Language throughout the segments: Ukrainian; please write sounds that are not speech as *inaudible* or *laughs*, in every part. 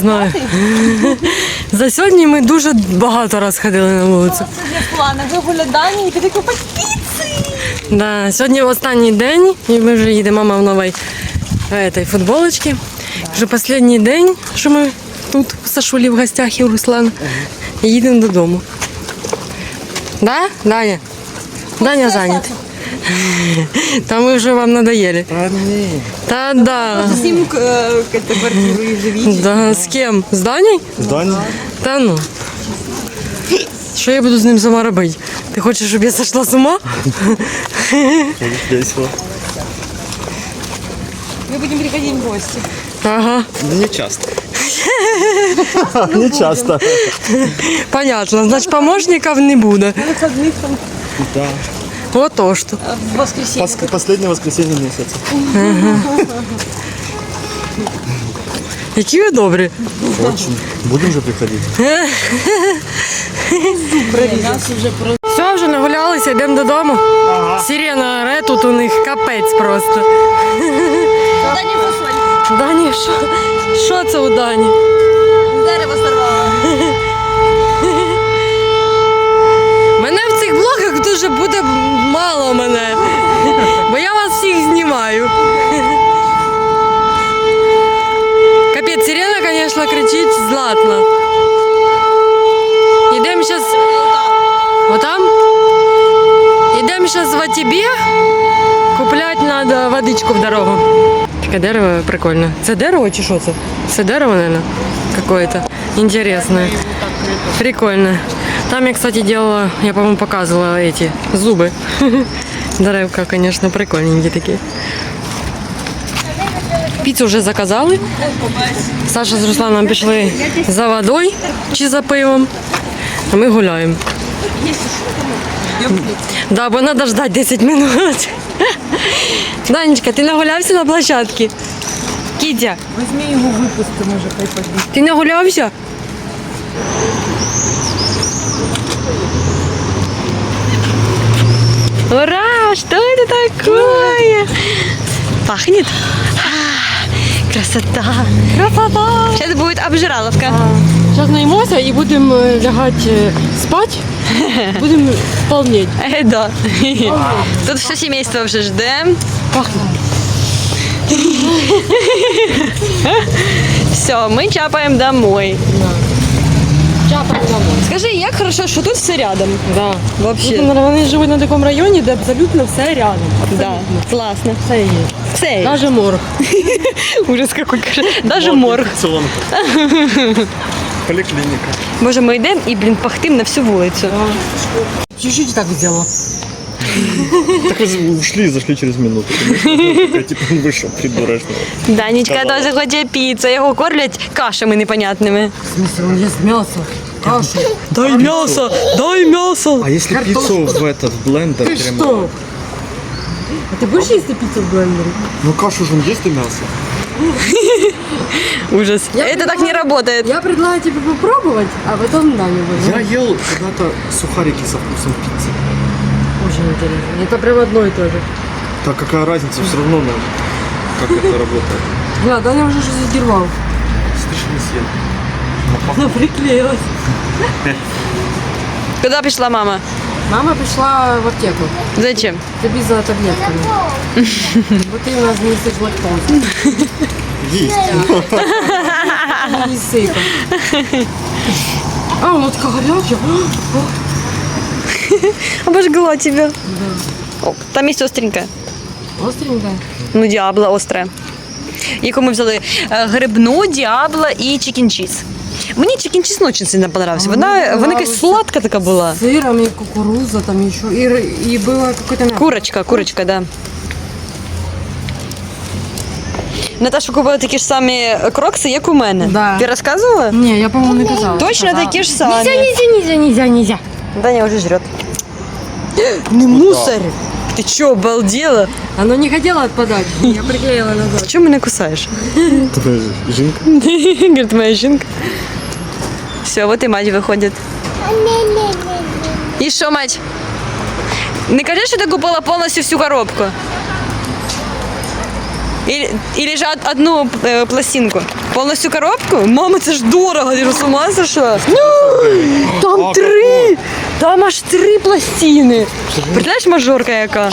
знаю. *laughs* За сьогодні ми дуже багато раз ходили на вулицю. Це для плана. Вигуля Дані і піти купити піци. Да, сьогодні останній день, і ми вже їдемо мама в новій этой футболочці. Вже останній день, що ми тут в Сашулі в гостях і у Руслана. І їдемо додому. Да, Даня? Даня зайнятий. Та ми вже вам надоели. Та ні. Та да. Сім е, квартиру і живіть. Да, з ким? З Даней? Здання? Та ну. Що я буду з ним сама робити? Ти хочеш, щоб я сошла з ума? Весело. Ми будемо приходити в гості. Ага, Не часто. *laughs* Не часто. понятно. Значить, помощників не буде. Виходних там Да. Ото що. е, в воскресенье. Пос- Последнее воскресенье месяца. Які ви добрі. Очень. Будем же приходить. Все, вже нагулялися, йдемо додому. Сирена ре тут у них капець просто. Дані, що? Що це у Дані? мало мене. Бо я вас всіх знімаю. Капець, сирена, звісно, кричить златно. Йдемо зараз. Отам? Йдемо зараз в АТБ. Купляти треба водичку в дорогу. Таке дерево прикольне. Це дерево чи що це? Це дерево, мабуть, какое-то. Интересное. Прикольно. Там я, кстати, делала, я, по-моему, показывала эти зубы. *laughs* Деревка, конечно, прикольненькие такие. Піцу вже заказали. Саша з Русланом пішли за водою чи за пивом. А ми гуляємо. Да, бо треба ждати 10 минут. *laughs* Данечка, ти нагулявся на площадці? Кітя, Візьми його випусти, може, хай побіг. ти нагулявся? Ура! Что это такое? Пахнет? А, Красота! Красота! Зараз буде обжираловка. Зараз наїмося і будемо лягати спати. *laughs* Будемо полнеть. Е, да. *laughs* Тут все сімейство вже жде. Пахне. *laughs* Все, ми чапаємо домой. Скажи, як хорошо, що тут все рядом. Да. Вообще. Тут Вони живуть на такому районі, де абсолютно все рядом. Да, класно. Все є. Все. Даже морг. *laughs* Ужас какой каже. Даже морг. Инфекционка. *laughs* Поликлиника. Боже, ми йдемо і, блін, пахтим на всю вулицю. Чуть-чуть так сделала. Так вы ушли и зашли через минуту. Такая, Типа он вышел, придурочно. Данечка Казалось. теж хоче піцу, його кормлять кашами непонятними. В смысле, он ест мясо. Кашу. Дай мясо, дай мясо. А если пиццу в этот в блендер Ты перемолоть? что? А ты будешь есть пиццу в блендере? Ну кашу же он ест и мясо. *laughs* Ужас. Я Это так не работает. Я предлагаю тебе попробовать, а потом Даню возьмем. Я ел когда-то сухарики со вкусом пиццы. Очень интересно. Это прям одно и то же. Так какая разница, все равно ну, как это работает. Да, Даня уже что задервал. Слышь, не съел. Она приклеилась. Куди пішла мама? Мама пришла в аптеку. Зачем? Тобі за таблетками. Бо ти у нас не їсиш лактозу. Есть. Не. А, воно така гаряча. Обожгла тебя. О, там есть остренькая. Остренькая. Ну, діабла остра. Яку ми взяли е, грибну, діабла і чікін-чіз. Мені чікін-чіз дуже сильно понравився. мені Вона, вона якась понравився. сладка така була. Сыром и кукуруза там еще. И, ры- и было какое-то мясо. Курочка, курочка, да. Наташа купила такі ж самі крокси, як у мене. Да. Ти розказувала? Не, я, по-моему, не казала. Точно Казала. такі ж самі. Нельзя, нельзя, нельзя, нельзя, нельзя. Даня уже жрет. *gasps* Не мусор! Ты чё, обалдела? Оно не хотело отпадать. Я приклеила назад. Чего меня кусаешь? *laughs* Твоя жинка. Говорит, моя жінка. Все, вот и мать выходит. И что, мать? Не кажи, что ты купила полностью всю коробку? Или, или же од- одну э, пластинку? Повністю коробку? Мама, це ж дорого, ти ж з ума сошла? Там три! Там аж три пластини. Представляєш, мажорка яка?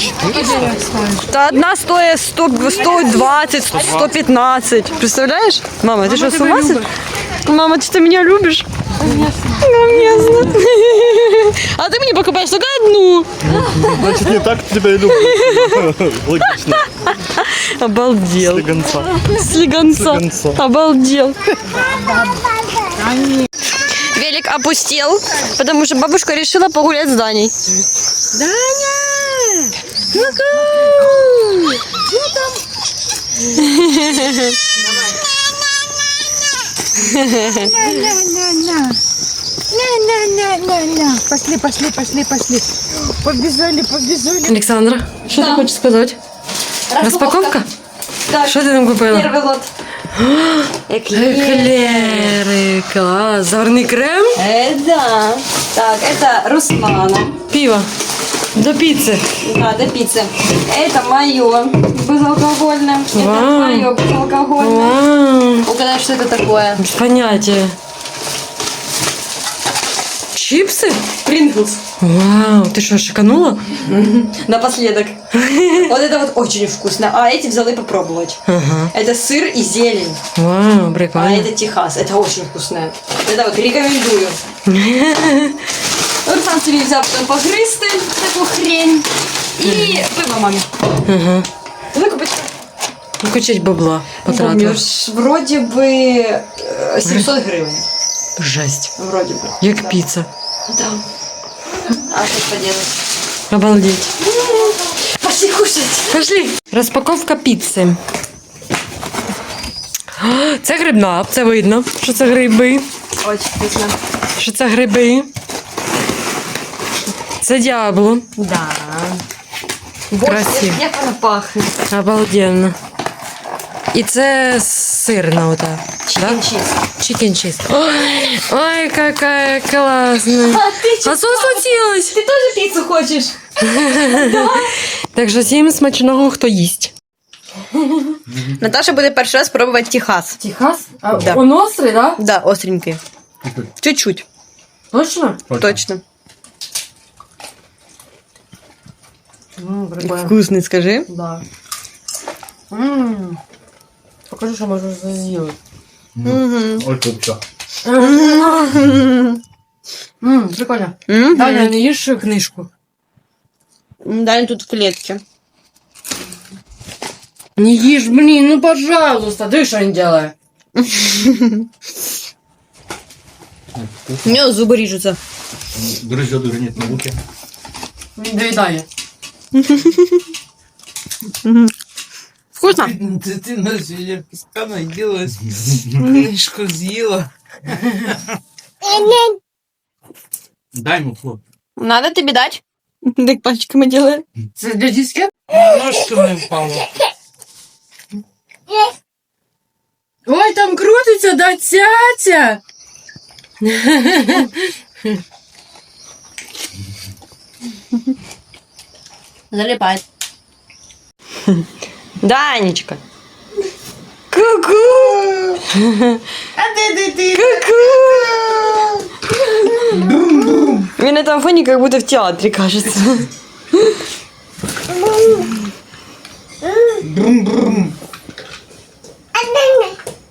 Та одна стоїть 100, 120, 115. Представляєш? Мама, ти що, з ума сошла? Мама, ти, ти мене любиш? Конечно. А ти мені покупаєш тільки одну. Значит, не так тебя и люблю. *laughs* Логично. Обалдел. Слегонца. Слегонца. Слегонца. Обалдел. Велик опустел, потому что бабушка решила погулять с Даней. Даня! Ну-ка! На-на-на-на-на. Пошли, пошли, пошли, пошли. Побежали, побежали. Олександра, що ти хочеш сказати? Розпаковка? Так, Що ти там купила? первый лот. *gasps* Еклери, клас. Заварний крем, Э, да. Так, это Руслана. пиво. До піци. Да, до пиццы. Это мое безалкогольное. Это Вау. мое безалкогольное. Вау, Угадай, что это такое? без поняття. Чіпси? Принглс. Вау, ти що, шиканула? Напоследок. *laughs* Вот это вот очень вкусно. А эти взяли попробовать. Ага. Это сыр и зелень. Вау, А прикольно. это Техас. Это очень вкусное. Это вот рекомендую. *laughs* Руслан собі взяв потім погризти таку хрень. І пиво мамі. Ага. Викупить. Ну, Кучить бабла потратила. Помнишь, вроде бы э, 700 гривен. Жесть. Вроде бы. Як піца. Да. А что поделать? Обалдеть. Пошли кушать. Пошли. Розпаковка піци. А, Це грибна, це видно, що це гриби. Очень вкусно. Що це гриби. Це діабло. Да. Красиво. Як вона пахне. Обалденно. І це сирна ота. Чиз. Чикен чиз. Ой, ой, какая классная. А ти А що случилось? Ти теж піцу хочеш? *laughs* Так що всім смачного, хто їсть. *laughs* Наташа буде перший раз пробувати Техас. Техас? А, Да. Он острий, да? Да, остренький. Чуть-чуть. Точно? Точно. Ну, прикольно. Вкусний, скажи. Да. М. Покажи, що можна з'їли. Ой, тут что? М, Прикольно. Мгм. Даня, не їж книжку. Далі тут в клетці. Не ешь, блин, ну пожалуйста. Ты что не делаешь? У нього зуби ріжуться. Грызет уже нет науки. Не доедай. Вкусно? Ты, на нас велерка наелась, мышку съела. Дай ему хлоп. Надо тебе дать. Так пальчиком и делаем. Для диски? Ножка мне упала. Ой, там крутится, да, тятя! Залипает. *laughs* Данечка. Ку-ку! Ку-ку! Він на тому фоні как будто в театрі, кажется.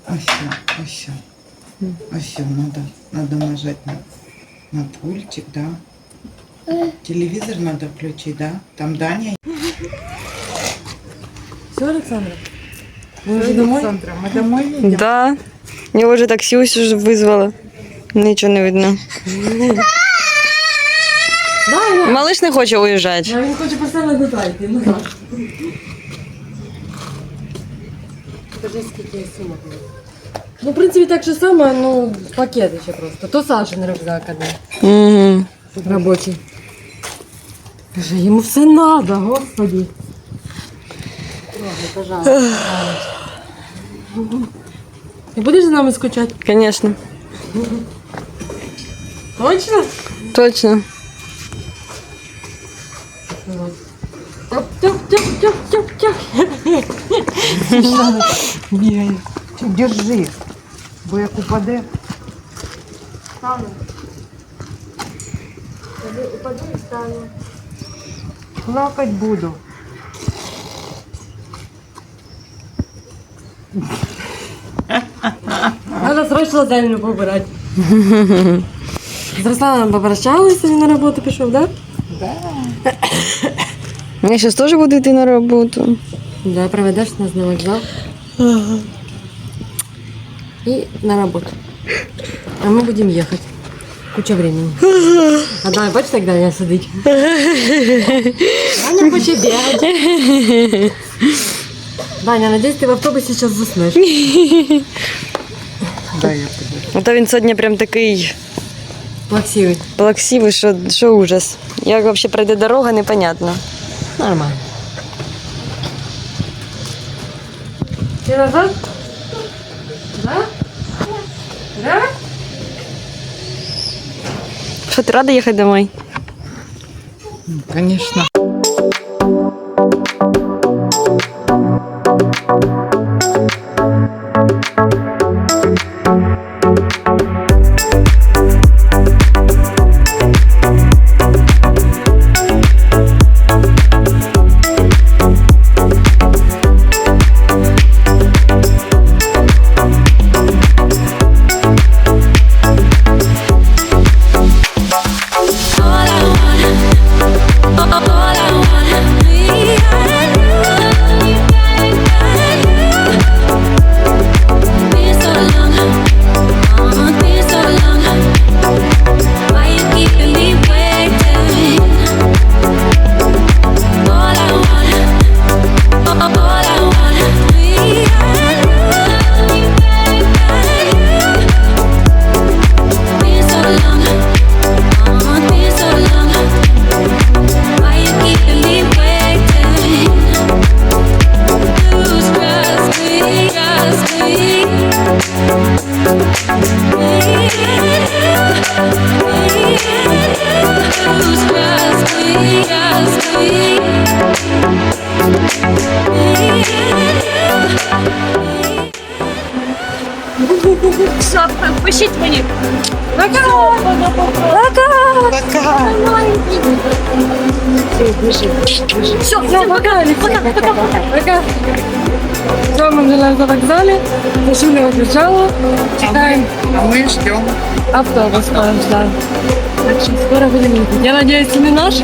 А все, а все. А все, надо, надо нажать на, на пультик, да. Телевизор надо включить, да? Там Даня. Все, Александра? Мы уже домой? Александра, мы домой едем? Да. Я вже таксі ось уже визвала. Нічого не видно. Да, Малиш не хоче уїжджати. Він хоче. Ну так. Покажи, скільки сумок. Ну, в принципі, так же само, ну, пакети ще просто. То Сашин рюкзак один. Угу. Робочий. Йому все надо, господи. пожалуйста. Ты будешь за нами скучать? Конечно. Точно? Точно. Держи. Бо як упаде. Стану. Упаду и стану. Плакать буду. Надо срочно землю побирати. З Русланом попрощалися, він на роботу пішов, так? Я зараз теж буду йти на роботу. Да? Да, проведеш нас на вокзал. И на работу. А мы будем ехать. Куча времени. А давай, бачиш, так Даня сидить. Даня хоче бігати. Даня, надеюсь, ти в автобусі зараз заснеш. *laughs* Дай я піду. Ото він сьогодні прям такий Плаксивий. плаксивий, що, що ужас. Як взагалі пройде дорога, непонятно. Нормально. Ти назад? Да? Да? Що ти рада їхати домой? Конечно. All Пишіть мені. Все, все, пока, пока, пока, пока. Все, мы вже на вокзале. Машину выключала. Чекаем А мы ждем. автобус, наш, да. Так что скоро будем ехать. Я надеюсь, не наш.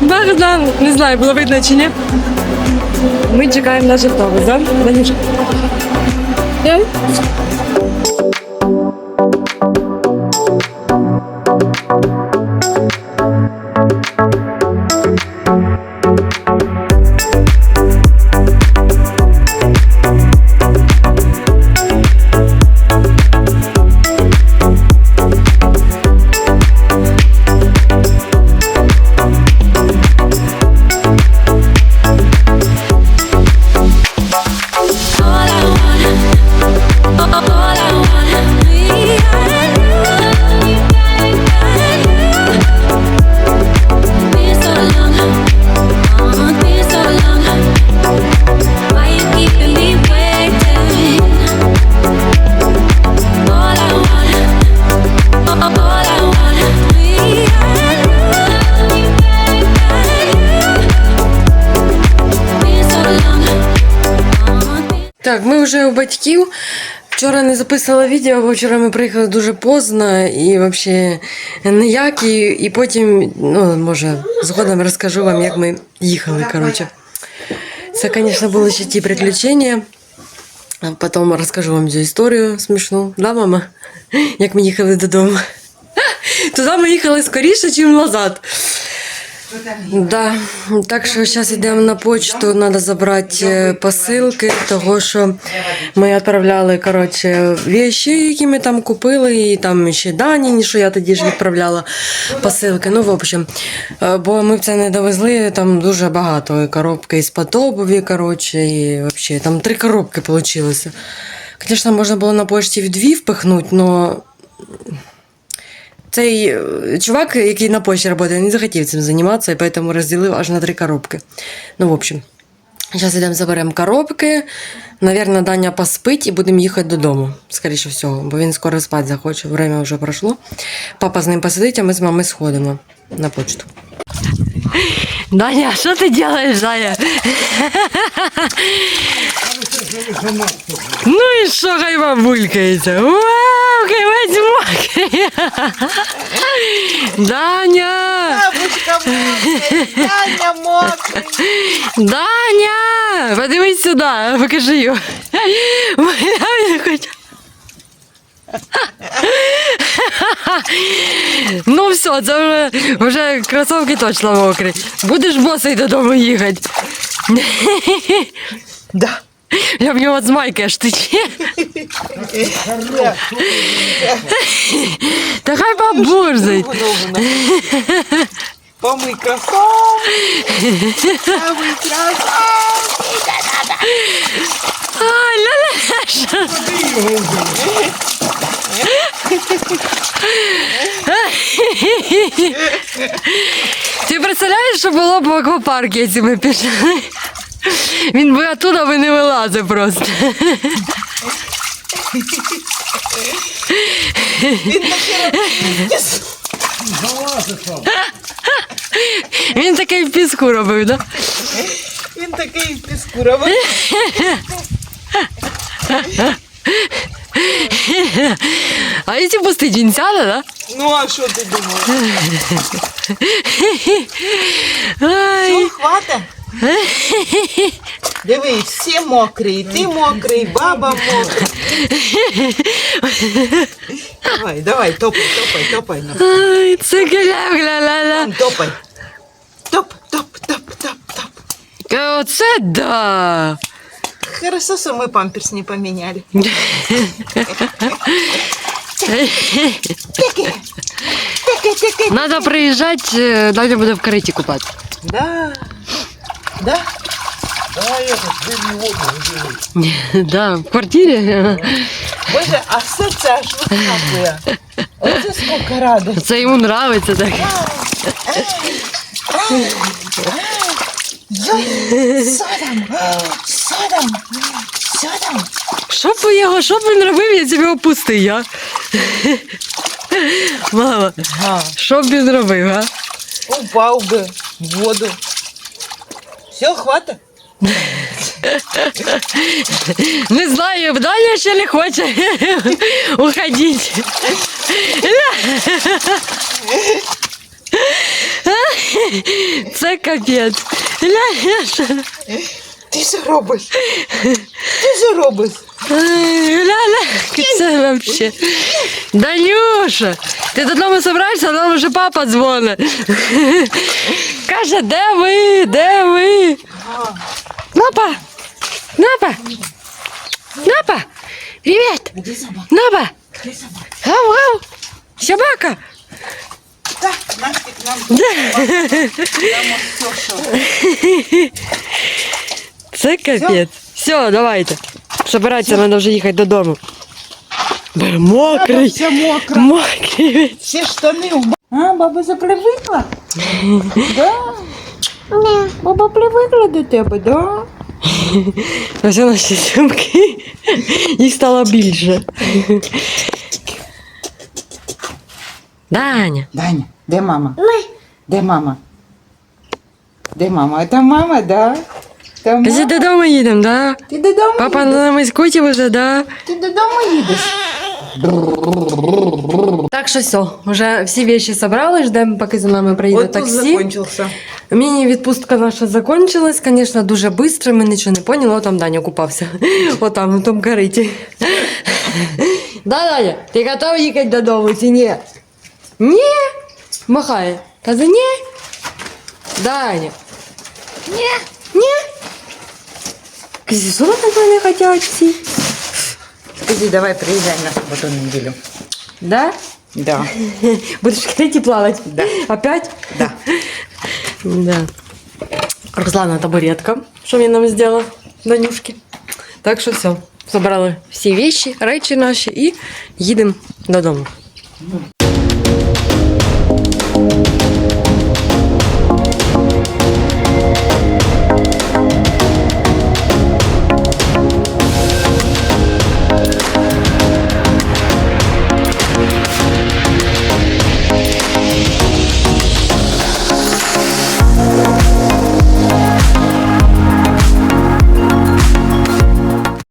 Богдан, не знаю, було видно чи ні. Ми чекаємо наш автобус, да? Данюшка? Dön. Так, ми вже у батьків. Вчора не записала відео, бо вчора ми приїхали дуже поздно і взагалі ніяк. І, і потім, ну, може, згодом розкажу вам, як ми їхали. Коротше. Це, звісно, були ще ті приключення. Потім розкажу вам цю історію смішну. Да, мама? Як ми їхали додому. Туди ми їхали скоріше, ніж назад. Да. Так що зараз йдемо на почту, треба забрати е, посилки, того що ми відправляли коротше, вещі, які ми там купили, і там ще дані, що я тоді ж відправляла посилки. Ну, в общем, е, бо ми це не довезли, там дуже багато. І коробки із-під обуві, коротше, і взагалі там три коробки вийшло. Звісно, можна було на почті в дві впихнути, але цей е, чувак, який на почті працює, не захотів цим займатися, і тому розділив аж на три коробки. Ну, в общем. Зараз йдемо заберемо коробки. Навірно, Даня поспить і будемо їхати додому, скоріше всього, бо він скоро спати захоче. Время вже пройшло. Папа з ним посидить, а ми з мамою сходимо на почту. Даня, що ти робиш, Даня? Ну і що хай бабулькається? Вау, хай весь мокрий. Даня! Бабушка Таня мокрая. Даня! Подивись сюди, покажи його. Ну все, це вже, вже кросовки точно мокрі. Будеш босий додому їхати. Да. Я в нього з майки аж тече. Та хай побурзить. Помий кросовки. Помий кросовки. Ай, ля-ля. Ти представляєш, що було б в аквапарку, якщо ми пішли? Він би оттуда би не вилазив просто. Він такий в піску робив, так? Да? Він такий в піску робить. А якщо пустить, він сяде, да? Ну а що ти думаєш? Що, хвата? Дивись, всі мокрі, ти мокрий, баба мокра. Давай, давай, топай, топай, топай. ну. Ай, це гля-гля-ля-ля. Топай. Топ, топ, топ, топ, топ. Оце да. Хорошо, что мы памперс не поменяли. Надо приїжджати, е, Даня буде в кареті купати. Да. Да. Да, в квартирі. Боже, а серце аж вискакує. Оце скільки. Це йому нравиться так. Що там? Що? Що б його, що б він робив, я тебе опустив, а? Мама, що б він робив, а? Упав би в воду. Все, хватить? *laughs* Не знаю, Даня ще не хоче *laughs* уходити. *laughs* Це капець. Ти що робиш? Ти що робиш? Ля-ля. Це вообще. Данюша, ти додому собираєшся, а нам вже папа дзвонить. Каже, де ви? Де ви? Напа! Напа! Напа! Привіт! Напа! Гав, гав! Собака! Все, що. Це капець. Все, давайте. Собирайтеся, треба вже їхати додому. Мокрий. Все мокро. Мокрий. Всі штани в ба- А, баба вже привикла? Да? Баба привикла до тебе, да? Ось наші сумки. Їх стало більше. Даня. Даня, де мама? Де мама? Де мама? Це мама, да? Це мама? Кажи, додому їдемо, да? Ти додому Папа їдеш? на нами скучив уже, да? Ти додому їдеш? Так що все, вже всі вещи собрали, ждемо, поки за нами приїде таксі. закончився. Міні-відпустка наша закончилась, звісно, дуже швидко, ми нічого не поняли, там Даня купався. *laughs* Отам, у тому кориті. *laughs* Да, Даня, ти готов їхати додому чи ні? Ні. Махає. Каже, ні. Даня. Ні. Ні. Каже, що ви так мене хотять всі? Скажи, давай приїжджай на суботу неділю. Да? Да. *laughs* Будеш в кориті плавати? Да. Опять? Да. *laughs* Да. Руслана табуретка, що він нам зробила, Данюшки. Так що все, забрали всі вещи, речі наші і їдемо додому.